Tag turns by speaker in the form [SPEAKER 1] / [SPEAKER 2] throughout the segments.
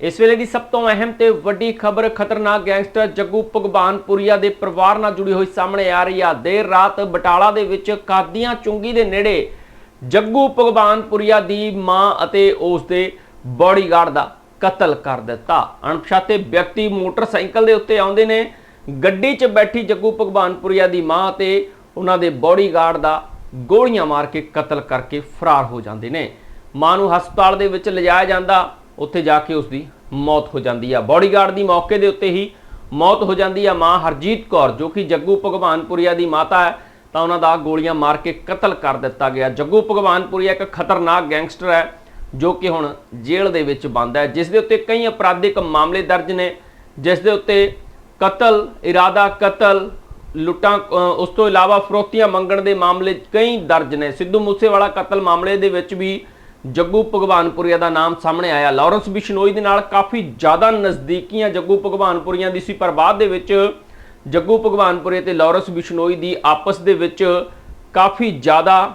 [SPEAKER 1] ਇਸ ਵੇਲੇ ਦੀ ਸਭ ਤੋਂ ਅਹਿਮ ਤੇ ਵੱਡੀ ਖਬਰ ਖਤਰਨਾਕ ਗੈਂਗਸਟਰ ਜੱਗੂ ਭਗਵਾਨਪੁਰੀਆ ਦੇ ਪਰਿਵਾਰ ਨਾਲ ਜੁੜੀ ਹੋਈ ਸਾਹਮਣੇ ਆ ਰਹੀ ਆ। ਦੇਰ ਰਾਤ ਬਟਾਲਾ ਦੇ ਵਿੱਚ ਕਾਦੀਆਂ ਚੁੰਗੀ ਦੇ ਨੇੜੇ ਜੱਗੂ ਭਗਵਾਨਪੁਰੀਆ ਦੀ ਮਾਂ ਅਤੇ ਉਸ ਦੇ ਬਾਡੀਗਾਰਡ ਦਾ ਕਤਲ ਕਰ ਦਿੱਤਾ। ਅਣਪਛਾਤੇ ਵਿਅਕਤੀ ਮੋਟਰਸਾਈਕਲ ਦੇ ਉੱਤੇ ਆਉਂਦੇ ਨੇ। ਗੱਡੀ 'ਚ ਬੈਠੀ ਜੱਗੂ ਭਗਵਾਨਪੁਰੀਆ ਦੀ ਮਾਂ ਅਤੇ ਉਹਨਾਂ ਦੇ ਬਾਡੀਗਾਰਡ ਦਾ ਗੋਲੀਆਂ ਮਾਰ ਕੇ ਕਤਲ ਕਰਕੇ ਫਰਾਰ ਹੋ ਜਾਂਦੇ ਨੇ। ਮਾਂ ਨੂੰ ਹਸਪਤਾਲ ਦੇ ਵਿੱਚ ਲਿਜਾਇਆ ਜਾਂਦਾ। ਉੱਥੇ ਜਾ ਕੇ ਉਸ ਦੀ ਮੌਤ ਹੋ ਜਾਂਦੀ ਆ। ਬਾਡੀਗਾਰਡ ਦੀ ਮੌਕੇ ਦੇ ਉੱਤੇ ਹੀ ਮੌਤ ਹੋ ਜਾਂਦੀ ਆ ਮਾਂ ਹਰਜੀਤ ਕੌਰ, ਜੋ ਕਿ ਜੱਗੂ ਭਗਵਾਨਪੁਰੀਆ ਦੀ ਮਾਤਾ ਹੈ। ਤਾਂ ਉਹਨਾਂ ਦਾ ਗੋਲੀਆਂ ਮਾਰ ਕੇ ਕਤਲ ਕਰ ਦਿੱਤਾ ਗਿਆ। ਜੱਗੂ ਭਗਵਾਨਪੁਰੀਆ ਇੱਕ ਖਤਰਨਾਕ ਗੈਂਗਸਟਰ ਹੈ, ਜੋ ਕਿ ਹੁਣ ਜੇਲ੍ਹ ਦੇ ਵਿੱਚ ਬੰਦ ਹੈ। ਜਿਸ ਦੇ ਉੱਤੇ ਕਈ ਅਪਰਾਧਿਕ ਮਾਮਲੇ ਦਰਜ ਨੇ, ਜਿਸ ਦੇ ਉੱਤੇ ਕਤਲ, ਇਰਾਦਾ ਕਤਲ, ਲੁੱਟਾਂ ਉਸ ਤੋਂ ਇਲਾਵਾ ਫਰੋਤੀਆਂ ਮੰਗਣ ਦੇ ਮਾਮਲੇ ਕਈ ਦਰਜ ਨੇ। ਸਿੱਧੂ ਮੂਸੇਵਾਲਾ ਕਤਲ ਮਾਮਲੇ ਦੇ ਵਿੱਚ ਵੀ ਜੱਗੂ ਭਗਵਾਨਪੁਰੀਆ ਦਾ ਨਾਮ ਸਾਹਮਣੇ ਆਇਆ। ਲਾਰੈਂਸ ਬਿਸ਼ਨੋਈ ਦੇ ਨਾਲ ਕਾਫੀ ਜ਼ਿਆਦਾ ਨਜ਼ਦੀਕੀਆਂ ਜੱਗੂ ਭਗਵਾਨਪੁਰੀਆਂ ਦੀ ਸੀ, ਪਰ ਬਾਅਦ ਦੇ ਵਿੱਚ ਜੱਗੂ ਭਗਵਾਨਪੁਰੇ ਤੇ ਲਾਰੈਂਸ ਬਿਸ਼ਨੋਈ ਦੀ ਆਪਸ ਦੇ ਵਿੱਚ ਕਾਫੀ ਜ਼ਿਆਦਾ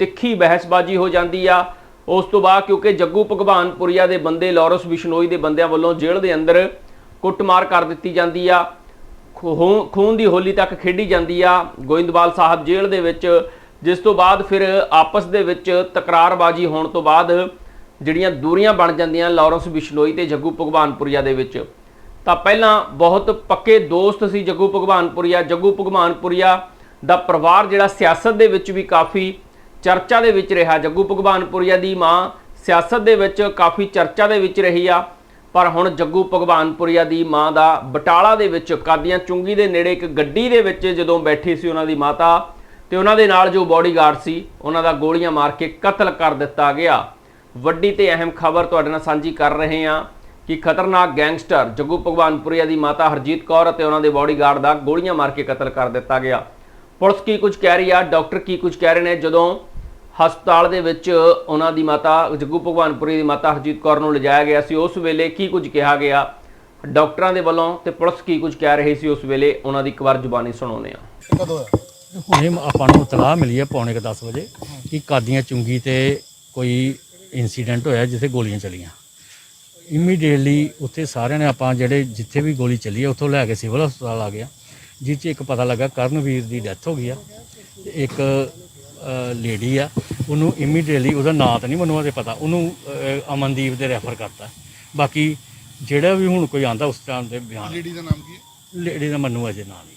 [SPEAKER 1] ਤਿੱਖੀ ਬਹਿਸਬਾਜ਼ੀ ਹੋ ਜਾਂਦੀ ਆ। ਉਸ ਤੋਂ ਬਾਅਦ ਕਿਉਂਕਿ ਜੱਗੂ ਭਗਵਾਨਪੁਰੀਆ ਦੇ ਬੰਦੇ ਲਾਰੈਂਸ ਬਿਸ਼ਨੋਈ ਦੇ ਬੰਦਿਆਂ ਵੱਲੋਂ ਜੇਲ੍ਹ ਦੇ ਅੰਦਰ ਕੁੱਟਮਾਰ ਕਰ ਦਿੱਤੀ ਜਾਂਦੀ ਆ। ਖੂਨ ਖੂਨ ਦੀ ਹੋਲੀ ਤੱਕ ਖੇਡੀ ਜਾਂਦੀ ਆ। ਗੋਇੰਦਵਾਲ ਸਾਹਿਬ ਜੇਲ੍ਹ ਦੇ ਵਿੱਚ ਜਿਸ ਤੋਂ ਬਾਅਦ ਫਿਰ ਆਪਸ ਦੇ ਵਿੱਚ ਤਕਰਾਰਬਾਜ਼ੀ ਹੋਣ ਤੋਂ ਬਾਅਦ ਜਿਹੜੀਆਂ ਦੂਰੀਆਂ ਬਣ ਜਾਂਦੀਆਂ ਲਾਰੈਂਸ ਬਿਸ਼ਨੋਈ ਤੇ ਜੱਗੂ ਭਗਵਾਨਪੁਰੀਆ ਦੇ ਵਿੱਚ, ਤਾਂ ਪਹਿਲਾਂ ਬਹੁਤ ਪੱਕੇ ਦੋਸਤ ਸੀ ਜੱਗੂ ਭਗਵਾਨਪੁਰੀਆ। ਜੱਗੂ ਭਗਵਾਨਪੁਰੀਆ ਦਾ ਪਰਿਵਾਰ ਜਿਹੜਾ ਸਿਆਸਤ ਦੇ ਵਿੱਚ ਵੀ ਕਾਫੀ ਚਰਚਾ ਦੇ ਵਿੱਚ ਰਿਹਾ। ਜੱਗੂ ਭਗਵਾਨਪੁਰੀਆ ਦੀ ਮਾਂ ਸਿਆਸਤ ਦੇ ਵਿੱਚ ਕਾਫੀ ਚਰਚਾ ਦੇ ਵਿੱਚ ਰਹੀ ਆ, ਪਰ ਹੁਣ ਜੱਗੂ ਭਗਵਾਨਪੁਰੀਆ ਦੀ ਮਾਂ ਦਾ ਬਟਾਲਾ ਦੇ ਵਿੱਚ, ਕਾਦੀਆਂ ਚੁੰਗੀ ਦੇ ਨੇੜੇ ਇੱਕ ਗੱਡੀ ਦੇ ਵਿੱਚ ਜਦੋਂ ਬੈਠੀ ਸੀ ਉਹਨਾਂ ਦੀ ਮਾਤਾ ਤੇ ਉਹਨਾਂ ਦੇ ਨਾਲ ਜੋ ਬਾਡੀਗਾਰਡ ਸੀ, ਉਹਨਾਂ ਦਾ ਗੋਲੀਆਂ ਮਾਰ ਕੇ ਕਤਲ ਕਰ ਦਿੱਤਾ ਗਿਆ। ਵੱਡੀ ਤੇ ਅਹਿਮ ਖਬਰ ਤੁਹਾਡੇ ਨਾਲ ਸਾਂਝੀ ਕਰ ਰਹੇ ਹਾਂ ਕਿ ਖਤਰਨਾਕ ਗੈਂਗਸਟਰ ਜੱਗੂ ਭਗਵਾਨਪੁਰੀਆ ਦੀ ਮਾਤਾ ਹਰਜੀਤ ਕੌਰ ਅਤੇ ਉਹਨਾਂ ਦੇ ਬਾਡੀਗਾਰਡ ਦਾ ਗੋਲੀਆਂ ਮਾਰ ਕੇ ਕਤਲ ਕਰ ਦਿੱਤਾ ਗਿਆ। ਪੁਲਿਸ ਕੀ ਕੁਝ ਕਹਿ ਰਹੀ ਆ, ਡਾਕਟਰ ਕੀ ਕੁਝ ਕਹਿ ਰਹੇ ਨੇ? ਜਦੋਂ ਹਸਪਤਾਲ ਦੇ ਵਿੱਚ ਉਹਨਾਂ ਦੀ ਮਾਤਾ, ਜੱਗੂ ਭਗਵਾਨਪੁਰੀ ਦੀ ਮਾਤਾ ਹਰਜੀਤ ਕੌਰ ਨੂੰ ਲਿਜਾਇਆ ਗਿਆ ਸੀ, ਉਸ ਵੇਲੇ ਕੀ ਕੁਝ ਕਿਹਾ ਗਿਆ? ਡਾਕਟਰਾਂ ਦੇ ਵੱਲੋਂ ਤੇ ਪੁਲਿਸ ਕੀ ਕੁਝ ਕਹਿ ਰਹੀ ਸੀ, ਉਸ ਵੇਲੇ ਉਹਨਾਂ ਦੀ ਇੱਕ ਵਾਰ ਜ਼ੁਬਾਨੀ ਸੁਣਾਉਂਦੇ ਆ
[SPEAKER 2] ਹੁਣੇ ਆਪਾਂ ਨੂੰ ਇਤਲਾਹ ਮਿਲੀ ਹੈ ਪੌਣੇ ਕੁ 10 ਵਜੇ ਕਿ ਕਾਦੀਆਂ ਚੁੰਗੀ ਤੇ ਕੋਈ ਇਨਸੀਡੈਂਟ ਹੋਇਆ ਜਿੱਥੇ ਗੋਲੀਆਂ ਚਲੀਆਂ। ਇਮੀਡੀਏਟਲੀ ਉੱਥੇ ਸਾਰਿਆਂ ਨੇ ਆਪਾਂ ਜਿਹੜੇ ਜਿੱਥੇ ਵੀ ਗੋਲੀ ਚੱਲੀ ਹੈ ਉੱਥੋਂ ਲੈ ਕੇ ਸਿਵਲ ਹਸਪਤਾਲ ਆ ਗਿਆ ਜਿਸ 'ਚ ਇੱਕ ਪਤਾ ਲੱਗਾ ਕਰਨਵੀਰ ਦੀ ਡੈਥ ਹੋ ਗਈ ਆ। ਤੇ ਇੱਕ ਲੇਡੀ ਆ ਉਹਨੂੰ ਇਮੀਡੀਏਟਲੀ ਉਹਦਾ ਨਾਂ ਤਾਂ ਨਹੀਂ ਮੈਨੂੰ ਅਜੇ ਪਤਾ ਉਹਨੂੰ ਅਮਨਦੀਪ ਦੇ ਰੈਫਰ ਕਰਤਾ। ਬਾਕੀ ਜਿਹੜਾ ਵੀ ਹੁਣ ਕੋਈ ਆਂਦਾ ਉਸ ਟਾਈਮ ਦੇ ਬਿਆਨ
[SPEAKER 3] ਲੇਡੀ ਦਾ ਨਾਮ ਕੀ ਹੈ?
[SPEAKER 2] ਲੇਡੀ ਦਾ ਮੈਨੂੰ ਅਜੇ ਨਾਂ ਨਹੀਂ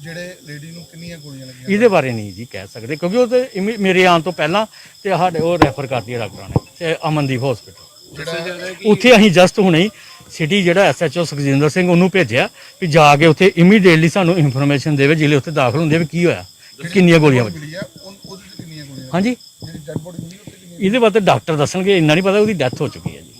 [SPEAKER 3] ਜਿਹੜੇ ਲੇਡੀ ਨੂੰ ਕਿੰਨੀਆਂ ਗੋਲੀਆਂ ਲੱਗੀਆਂ
[SPEAKER 2] ਇਹਦੇ ਬਾਰੇ ਨਹੀਂ ਜੀ ਕਹਿ ਸਕਦੇ ਕਿਉਂਕਿ ਉਹ ਤੇ ਇਮੀ- ਮੇਰੇ ਆਉਣ ਤੋਂ ਪਹਿਲਾਂ ਤੇ ਸਾਡੇ ਉਹ ਰੈਫਰ ਕਰਦੀ ਹੈ ਡਾਕਟਰਾਂ ਨੇ ਤੇ ਅਮਨਦੀਪ ਹਸਪੀਟਲ
[SPEAKER 3] ਜਿਹੜਾ
[SPEAKER 2] ਉੱਥੇ ਅਸੀਂ ਜਸਟ ਹੁਣੇ ਸਿਟੀ ਜਿਹੜਾ ਐਸਐਚਓ ਸੁਖਜਿੰਦਰ ਸਿੰਘ ਉਹਨੂੰ ਭੇਜਿਆ ਵੀ ਜਾ ਕੇ ਉੱਥੇ ਇਮੀਡੀਏਟਲੀ ਸਾਨੂੰ ਇਨਫੋਰਮੇਸ਼ਨ ਦੇਵੇ ਜਿਹੜੇ ਉੱਥੇ ਦਾਖਲ ਹੁੰਦੇ ਆ ਵੀ ਕੀ ਹੋਇਆ ਕਿ ਕਿੰਨੀਆਂ ਗੋਲੀਆਂ ਵੱਜੀਆਂ
[SPEAKER 3] ਮਿਲੀ ਆ ਉਹ- ਉਹਦੇ ਤੇ ਕਿੰਨੀਆਂ ਗੋਲੀਆਂ
[SPEAKER 2] ਹਾਂਜੀ।
[SPEAKER 3] ਜਿਹੜੀ ਡੈਡ ਬੋਡੀ ਮਿਲੀ ਉੱਤੇ ਕਿੰਨੀਆਂ
[SPEAKER 2] ਇਹਦੇ ਬਾਰੇ ਤਾਂ ਡਾਕਟਰ ਦੱਸਣਗੇ ਇੰਨਾ ਨਹੀਂ ਪਤਾ ਉਹਦੀ ਡੈਥ ਹੋ ਚੁੱਕੀ ਹੈ ਜੀ।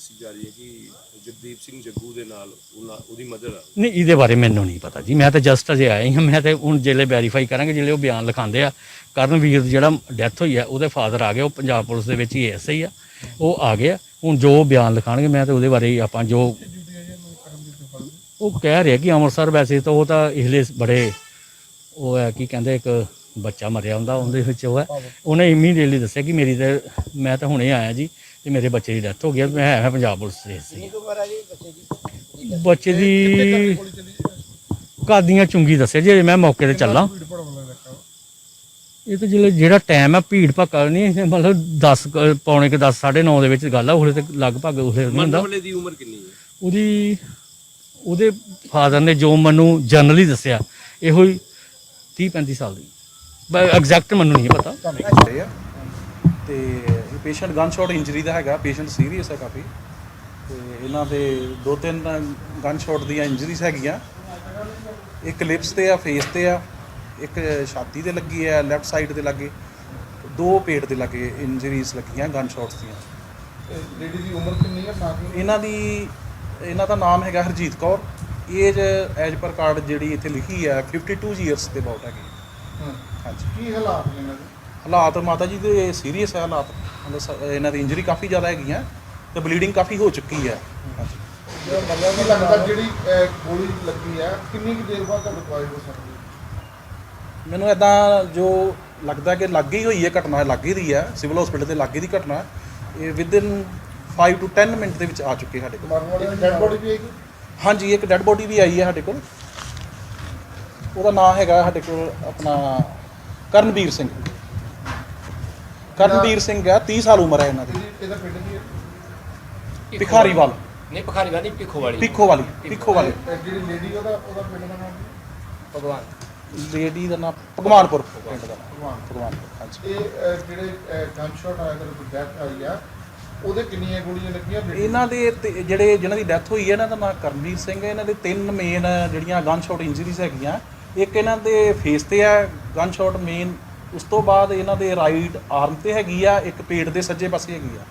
[SPEAKER 4] ਦੱਸੀ ਜਾ ਰਹੀ ਹੈ ਕਿ ਜਗਦੀਪ ਸਿੰਘ ਜੱਗੂ ਦੇ ਨਾਲ ਉਹਨਾਂ ਉਹਦੀ ਮਦਰ ਆ।
[SPEAKER 2] ਨਹੀਂ, ਇਹਦੇ ਬਾਰੇ ਮੈਨੂੰ ਨਹੀਂ ਪਤਾ ਜੀ। ਮੈਂ ਤਾਂ ਜਸਟ ਅਜੇ ਆਇਆ ਹੀ ਹਾਂ। ਮੈਂ ਤਾਂ ਹੁਣ ਜਿਹੜੇ ਵੈਰੀਫਾਈ ਕਰਾਂਗੇ ਜਿਹੜੇ ਉਹ ਬਿਆਨ ਲਿਖਾਉਂਦੇ ਆ। ਕਰਨਵੀਰ ਜਿਹੜਾ ਡੈਥ ਹੋਈ ਆ, ਉਹਦੇ ਫਾਦਰ ਆ ਗਏ। ਉਹ ਪੰਜਾਬ ਪੁਲਿਸ ਦੇ ਵਿੱਚ ਹੀ ਐਸਆਈ ਆ। ਉਹ ਆ ਗਏ ਆ। ਹੁਣ ਜੋ ਬਿਆਨ ਲਿਖਾਣਗੇ ਮੈਂ ਤਾਂ ਉਹਦੇ ਬਾਰੇ ਹੀ ਆਪਾਂ ਜੋ ਉਹ ਕਹਿ ਰਿਹਾ ਕਿ ਅੰਮ੍ਰਿਤਸਰ ਵੈਸੇ ਤਾਂ ਉਹ ਤਾਂ ਇਸਲੇ ਬੜੇ ਉਹ ਹੈ ਕੀ ਕਹਿੰਦੇ ਇੱਕ ਬੱਚਾ ਮਰਿਆ ਹੁੰਦਾ, ਉਹਦੇ ਵਿੱਚ ਉਹ ਹੈ। ਉਹਨੇ ਇਮੀਡੀਏਟਲੀ ਦੱਸਿਆ ਕਿ ਮੇਰੀ ਤਾਂ ਮੈਂ ਤਾਂ ਹੁਣੇ ਆਇਆ ਜੀ। ਤੇ ਮੇਰੇ ਬੱਚੇ ਦੀ ਡੈਥ ਹੋ ਗਈ ਹੈ, ਮੈਂ ਹੈ ਪੰਜਾਬ ਪੁਲਿਸ ਦੇ ਸੀ। ਬੱਚੇ ਦੀ? ਕਾਦੀਆਂ ਚੁੰਗੀ ਦੱਸਿਆ ਜੇ ਮੈਂ ਮੌਕੇ ਤੇ ਚੱਲਾਂ। ਇਹ ਤਾਂ ਜਿਹੜਾ ਜਿਹੜਾ ਟਾਈਮ ਹੈ ਭੀੜ ਭੱਕਾ ਨਹੀਂ ਇਹ ਮਤਲਬ 10 ਕੁ- ਪੌਣੇ ਕਿ 10 9:30 ਦੇ ਵਿੱਚ ਗੱਲ ਆ ਉਹਲੇ ਤੇ ਲਗਭਗ ਉਹਲੇ ਨਹੀਂ ਹੁੰਦਾ
[SPEAKER 4] ਦੀ ਉਮਰ ਕਿੰਨੀ ਹੈ?
[SPEAKER 2] ਉਹਦੀ ਉਹਦੇ ਫਾਦਰ ਨੇ ਜੋ ਮੈਨੂੰ ਜਨਰਲੀ ਦੱਸਿਆ ਇਹੋ ਹੀ 30 35 ਸਾਲ ਦੀ। ਐਗਜ਼ੈਕਟ ਮੈਨੂੰ ਨਹੀਂ ਪਤਾ।
[SPEAKER 5] ਤੇ ਪੇਸ਼ੈਂਟ ਗਨ ਸ਼ਾਟ ਇੰਜਰੀ ਦਾ ਹੈਗਾ ਪੇਸ਼ੈਂਟ ਸੀਰੀਅਸ ਹੈ ਕਾਫੀ। ਤੇ ਇਹਨਾਂ ਦੇ ਦੋ ਤਿੰਨ ਗਨ ਸ਼ਾਟ ਦੀਆਂ ਇੰਜਰੀਜ਼ ਹੈਗੀਆਂ। ਇੱਕ ਲਿਪਸ ਤੇ ਆ ਫੇਸ ਤੇ ਆ ਇੱਕ ਛਾਤੀ ਤੇ ਲੱਗੀ ਹੈ ਲੈਫਟ ਸਾਈਡ ਤੇ ਲੱਗੇ। ਦੋ ਪੇਟ ਦੇ ਲੱਗੇ ਇੰਜਰੀਜ਼ ਲੱਗੀਆਂ ਗਨ ਸ਼ਾਟਸ ਦੀਆਂ।
[SPEAKER 3] ਲੇਡੀ ਦੀ ਉਮਰ ਕਿੰਨੀ ਹੈ ਕਿ
[SPEAKER 5] ਇਹਨਾਂ ਦੀ ਇਹਨਾਂ ਦਾ ਨਾਮ ਹੈਗਾ Harjeet Kaur. Age as per card ਜਿਹੜੀ ਇੱਥੇ ਲਿਖੀ ਹੈ 52 ਇਅਰਸ ਦੇ ਅਬਾਊਟ ਹੈਗੀ।
[SPEAKER 3] ਹਾਂ।
[SPEAKER 5] ਹਾਂਜੀ।
[SPEAKER 3] ਕੀ ਹਾਲਾਤ ਨੇ ਇਹਨਾਂ ਦੇ?
[SPEAKER 5] ਹਾਲਾਤ ਮਾਤਾ ਜੀ ਦੇ ਸੀਰੀਅਸ ਹੈ ਹਾਲਾਤ। ਮਤਲਬ ਇਹਨਾਂ ਦੀ ਇੰਜਰੀ ਕਾਫੀ ਜ਼ਿਆਦਾ ਹੈਗੀਆਂ ਤੇ ਬਲੀਡਿੰਗ ਕਾਫੀ ਹੋ ਚੁੱਕੀ ਹੈ।
[SPEAKER 3] ਲੱਗਦਾ ਜਿਹੜੀ ਅਹ, ਗੋਲੀ ਲੱਗੀ ਹੈ ਕਿੰਨੀ ਕੁ ਦੇਰ ਬਾਅਦ ਤੁਹਾਨੂੰ ਦਵਾਈ ਹੋ ਸਕਦੀ ਹੈ?
[SPEAKER 5] ਮੈਨੂੰ ਇਦਾਂ ਜੋ ਲੱਗਦਾ ਕਿ ਲੱਗ ਹੀ ਹੋਈ ਹੈ ਘਟਨਾ ਲੱਗ ਹੀ ਰਹੀ ਹੈ। ਸਿਵਲ ਹਸਪੀਟਲ ਤੇ ਲੱਗ ਹੀ ਦੀ ਘਟਨਾ। ਹੈ। ਇਹ ਵਿਦਿਨ 5 ਟੂ 10 ਮਿੰਟ ਦੇ ਵਿੱਚ ਆ ਚੁੱਕੇ ਸਾਡੇ ਕੋਲ।
[SPEAKER 3] ਮਰਨ ਵਾਲੇ ਦੀ ਡੈਡ ਬੋਡੀ ਵੀ ਹੈਗੀ?
[SPEAKER 5] ਹਾਂਜੀ ਇੱਕ ਡੈੱਡ ਬੋਡੀ ਵੀ ਆਈ ਹੈ ਸਾਡੇ ਕੋਲ। ਉਹਦਾ ਨਾਮ ਹੈਗਾ ਸਾਡੇ ਕੋਲ ਆਪਣਾ ਕਰਨਵੀਰ ਸਿੰਘ। ਕਰਨਵੀਰ ਸਿੰਘ ਹੈ 30 ਸਾਲ ਉਮਰ ਹੈ ਇਹਨਾਂ ਦੀ।
[SPEAKER 3] ਇਹਦੀ ਪਿੰਡ ਕੀ ਹੈ?
[SPEAKER 5] ਭਿਖਾਰੀਵਾਲ।
[SPEAKER 1] ਨਹੀਂ ਪਖਾਰੀ ਵਾਲੀ ਪਿੱਖੋ ਵਾਲੀ
[SPEAKER 5] ਪਿੱਖੋ ਵਾਲੀ ਪਿੱਖੋ ਵਾਲੀ
[SPEAKER 3] ਤੇ ਜਿਹੜੀ ਲੇਡੀ ਉਹਦਾ ਉਹਦਾ ਪਿੰਡ ਦਾ ਨਾਮ ਕੀ
[SPEAKER 1] ਭਗਵਾਨ।
[SPEAKER 5] ਲੇਡੀ ਦਾ ਨਾਮ ਭਗਵਾਨਪੁਰ ਪਿੰਡ ਦਾ।
[SPEAKER 3] ਭਗਵਾਨ
[SPEAKER 5] ਭਗਵਾਨਪੁਰ ਹਾਂਜੀ।
[SPEAKER 3] ਇਹ ਅਹ, ਜਿਹੜੇ ਗਨ ਸ਼ਾਟ ਆਇਆ ਤੇ ਡੈਥ ਆਈ ਆ ਉਹਦੇ ਕਿੰਨੀਆਂ ਗੋਲੀਆਂ ਲੱਗੀਆਂ? lady
[SPEAKER 5] ਇਹਨਾਂ ਦੇ ਤੇ ਜਿਹੜੇ ਜਿਨ੍ਹਾਂ ਦੀ ਡੈਥ ਹੋਈ ਹੈ ਇਹਨਾਂ ਦਾ ਨਾਮ ਕਰਮਵੀਰ ਸਿੰਘ ਹੈ। ਇਹਨਾਂ ਦੇ ਤਿੰਨ ਮੇਨ ਜਿਹੜੀਆਂ ਗਨ ਸ਼ਾਟ ਇੰਜਰੀਜ਼ ਹੈਗੀਆਂ ਇੱਕ ਇਹਨਾਂ ਦੇ ਫੇਸ ਤੇ ਹੈ ਗਨ ਸ਼ਾਟ ਮੇਨ ਉਸ ਤੋਂ ਬਾਅਦ ਇਹਨਾਂ ਦੇ ਰਾਈਟ ਆਰਮ ਤੇ ਹੈਗੀ ਆ ਇੱਕ ਪੇਟ ਦੇ ਸੱਜੇ ਪਾਸੇ ਹੈਗੀ ਆ।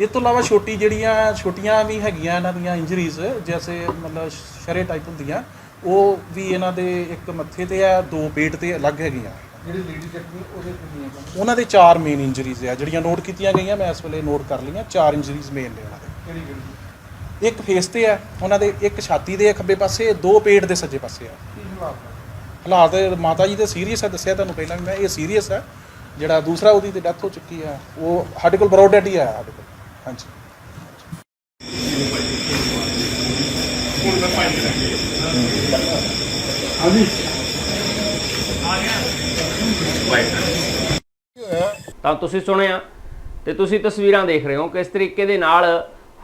[SPEAKER 5] ਇਸ ਤੋਂ ਇਲਾਵਾ ਛੋਟੀ ਜਿਹੜੀਆਂ ਛੋਟੀਆਂ ਵੀ ਹੈਗੀਆਂ ਇਹਨਾਂ ਦੀਆਂ ਇੰਜਰੀਜ਼ ਜੈਸੇ ਮਤਲਬ ਸ਼ਰੇ ਟਾਈਪ ਹੁੰਦੀਆਂ ਉਹ ਵੀ ਇਹਨਾਂ ਦੇ ਇੱਕ ਮੱਥੇ ਤੇ ਆ ਦੋ ਪੇਟ ਤੇ ਅਲੱਗ ਹੈਗੀਆਂ।
[SPEAKER 3] ਜਿਹੜੀ ਲੇਡੀ ਜ਼ਖਮੀ ਉਹਦੇ ਕਿੰਨੀਆਂ?
[SPEAKER 5] ਉਹਨਾਂ ਦੇ ਚਾਰ ਮੇਨ ਇੰਜਰੀਜ਼ ਆ ਜਿਹੜੀਆਂ ਨੋਟ ਕੀਤੀਆਂ ਗਈਆਂ ਮੈਂ ਇਸ ਵੇਲੇ ਨੋਟ ਕਰ ਲਈਆਂ ਚਾਰ ਇੰਜਰੀਜ਼ ਮੇਨ ਨੇ ਉਹਨਾਂ ਦੇ।
[SPEAKER 3] ਕਿਹੜੀ ਕਿਹੜੀ?
[SPEAKER 5] ਇੱਕ ਫੇਸ ਤੇ ਆ ਉਹਨਾਂ ਦੇ ਇੱਕ ਛਾਤੀ ਦੇ ਖੱਬੇ ਪਾਸੇ ਦੋ ਪੇਟ ਦੇ ਸੱਜੇ ਪਾਸੇ ਆ।
[SPEAKER 3] ਕੀ ਹਾਲਾਤ
[SPEAKER 5] ਮਾਤਾ ਜੀ ਦੇ ਸੀਰੀਅਸ ਹੈ, ਦੱਸਿਆ ਤੁਹਾਨੂੰ ਪਹਿਲਾਂ ਵੀ ਮੈਂ, ਇਹ ਸੀਰੀਅਸ ਹੈ। ਜਿਹੜਾ ਦੂਸਰਾ ਉਹਦੀ ਤੇ ਡੈਥ ਹੋ ਚੁੱਕੀ ਹੈ, ਉਹ ਸਾਡੇ ਕੋਲ ਬਰੋਡ ਡੈਡ ਹੀ ਆਇਆ ਸਾਡੇ ਕੋਲ। ਹਾਂਜੀ।
[SPEAKER 1] ਤਾਂ ਤੁਸੀਂ ਸੁਣਿਆ ਤੇ ਤੁਸੀਂ ਤਸਵੀਰਾਂ ਦੇਖ ਰਹੇ ਹੋ ਕਿਸ ਤਰੀਕੇ ਦੇ ਨਾਲ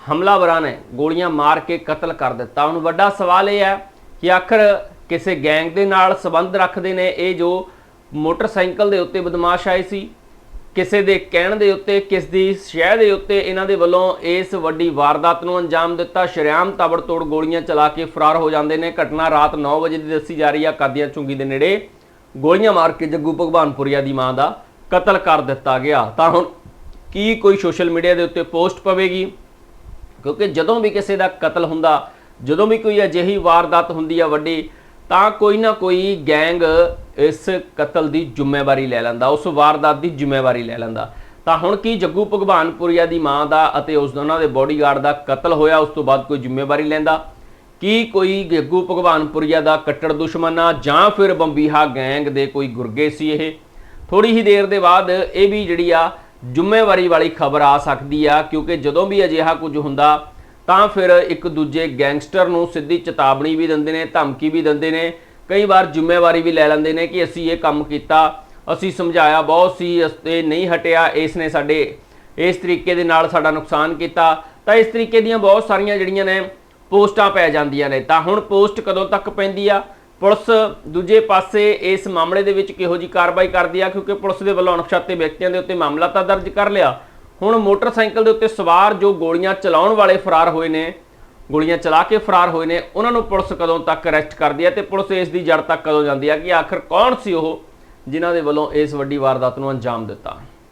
[SPEAKER 1] ਹਮਲਾਵਰਾਂ ਨੇ ਗੋਲੀਆਂ ਮਾਰ ਕੇ ਕਤਲ ਕਰ ਦਿੱਤਾ। ਹੁਣ ਵੱਡਾ ਸਵਾਲ ਇਹ ਹੈ ਕਿ ਆਖਰ ਕਿਸੇ ਗੈਂਗ ਦੇ ਨਾਲ ਸੰਬੰਧ ਰੱਖਦੇ ਨੇ। ਇਹ ਜੋ ਮੋਟਰਸਾਈਕਲ ਦੇ ਉੱਤੇ ਬਦਮਾਸ਼ ਆਏ ਸੀ, ਕਿਸੇ ਦੇ ਕਹਿਣ ਦੇ ਉੱਤੇ, ਕਿਸ ਦੀ ਸ਼ਹਿ ਦੇ ਉੱਤੇ ਇਹਨਾਂ ਦੇ ਵੱਲੋਂ ਇਸ ਵੱਡੀ ਵਾਰਦਾਤ ਨੂੰ ਅੰਜਾਮ ਦਿੱਤਾ। ਸ਼ਰੇਆਮ ਤਾਬੜਤੋੜ ਗੋਲੀਆਂ ਚਲਾ ਕੇ ਫਰਾਰ ਹੋ ਜਾਂਦੇ ਨੇ। ਘਟਨਾ ਰਾਤ 9 ਵਜੇ ਦੀ ਦੱਸੀ ਜਾ ਰਹੀ ਆ। ਕਾਦੀਆਂ ਚੁੰਗੀ ਦੇ ਨੇੜੇ ਗੋਲੀਆਂ ਮਾਰ ਕੇ ਜੱਗੂ ਭਗਵਾਨਪੁਰੀਆ ਦੀ ਮਾਂ ਦਾ ਕਤਲ ਕਰ ਦਿੱਤਾ ਗਿਆ। ਤਾਂ ਹੁਣ ਕੀ ਕੋਈ ਸੋਸ਼ਲ ਮੀਡੀਆ ਦੇ ਉੱਤੇ ਪੋਸਟ ਪਵੇਗੀ? ਕਿਉਂਕਿ ਜਦੋਂ ਵੀ ਕਿਸੇ ਦਾ ਕਤਲ ਹੁੰਦਾ, ਜਦੋਂ ਵੀ ਕੋਈ ਅਜਿਹੀ ਵਾਰਦਾਤ ਹੁੰਦੀ ਆ ਵੱਡੀ ਤਾਂ ਕੋਈ ਨਾ ਕੋਈ ਗੈਂਗ ਇਸ ਕਤਲ ਦੀ ਜ਼ਿੰਮੇਵਾਰੀ ਲੈ ਲੈਂਦਾ, ਉਸ ਵਾਰਦਾਤ ਦੀ ਜ਼ਿੰਮੇਵਾਰੀ ਲੈ ਲੈਂਦਾ। ਤਾਂ ਹੁਣ ਕੀ ਜੱਗੂ ਭਗਵਾਨਪੁਰੀਆ ਦੀ ਮਾਂ ਦਾ ਅਤੇ ਉਸ ਦੋਨਾਂ ਦੇ ਬੋਡੀਗਾਰਡ ਦਾ ਕਤਲ ਹੋਇਆ, ਉਸ ਤੋਂ ਬਾਅਦ ਕੋਈ ਜ਼ਿੰਮੇਵਾਰੀ ਲੈਂਦਾ? ਕੀ ਕੋਈ ਜੱਗੂ ਭਗਵਾਨਪੁਰੀਆ ਦਾ ਕੱਟੜ ਦੁਸ਼ਮਣ ਆ, ਜਾਂ ਫਿਰ ਬੰਬੀਹਾ ਗੈਂਗ ਦੇ ਕੋਈ ਗੁਰਗੇ ਸੀ ਇਹ? ਥੋੜੀ ਹੀ ਦੇਰ ਦੇ ਬਾਅਦ ਇਹ ਵੀ ਜਿਹੜੀ ਆ ਜ਼ਿੰਮੇਵਾਰੀ ਵਾਲੀ ਖਬਰ ਆ ਸਕਦੀ ਆ, ਕਿਉਂਕਿ ਜਦੋਂ ਵੀ ਅਜਿਹਾ ਕੁਝ ਹੁੰਦਾ ਤਾਂ ਫਿਰ ਇੱਕ ਦੂਜੇ ਗੈਂਗਸਟਰ ਨੂੰ ਸਿੱਧੀ ਚੇਤਾਵਨੀ ਵੀ ਦਿੰਦੇ ਨੇ, ਧਮਕੀ ਵੀ ਦਿੰਦੇ ਨੇ। ਕਈ ਵਾਰ ਜ਼ਿੰਮੇਵਾਰੀ ਵੀ ਲੈ ਲੈਂਦੇ ਨੇ ਕਿ ਅਸੀਂ ਇਹ ਕੰਮ ਕੀਤਾ, ਅਸੀਂ ਸਮਝਾਇਆ, ਬਹੁਤ ਸੀ ਇਹ ਨਹੀਂ ਹਟਿਆ, ਇਸ ਨੇ ਸਾਡੇ, ਇਸ ਤਰੀਕੇ ਦੇ ਨਾਲ ਸਾਡਾ ਨੁਕਸਾਨ ਕੀਤਾ। ਤਾਂ ਇਸ ਤਰੀਕੇ ਦੀਆਂ ਬਹੁਤ ਸਾਰੀਆਂ ਜਿਹੜੀਆਂ ਨੇ ਪੋਸਟਾਂ ਪੈ ਜਾਂਦੀਆਂ ਨੇ। ਤਾਂ ਹੁਣ ਪੋਸਟ ਕਦੋਂ ਤੱਕ ਪੈਂਦੀ ਆ? ਪੁਲਿਸ ਦੂਜੇ ਪਾਸੇ ਇਸ ਮਾਮਲੇ ਦੇ ਵਿੱਚ ਕਿਹੋ ਜੀ ਕਾਰਵਾਈ ਕਰਦੀ ਆ? ਕਿਉਂਕਿ ਪੁਲਿਸ ਦੇ ਵੱਲੋਂ ਅਣਪਛਾਤੇ ਵਿਅਕਤੀਆਂ ਦੇ ਉੱਤੇ ਮਾਮਲਾ ਤਾਂ ਦਰਜ ਕਰ ਲਿਆ। ਹੁਣ ਮੋਟਰਸਾਈਕਲ ਦੇ ਉੱਤੇ ਸਵਾਰ ਜੋ ਗੋਲੀਆਂ ਚਲਾਉਣ ਵਾਲੇ ਫਰਾਰ ਹੋਏ ਨੇ, ਗੋਲੀਆਂ ਚਲਾ ਕੇ ਫਰਾਰ ਹੋਏ ਨੇ, ਉਹਨਾਂ ਨੂੰ ਪੁਲਿਸ ਕਦੋਂ ਤੱਕ ਅਰੈਸਟ ਕਰਦੀ ਹੈ ਤੇ ਪੁਲਿਸ ਇਸ ਦੀ ਜੜ ਤੱਕ ਕਦੋਂ ਜਾਂਦੀ ਹੈ ਕਿ ਆਖਰ ਕੌਣ ਸੀ ਉਹ ਜਿਨ੍ਹਾਂ ਦੇ ਵੱਲੋਂ ਇਸ ਵੱਡੀ ਵਾਰਦਾਤ ਨੂੰ ਅੰਜਾਮ ਦਿੱਤਾ?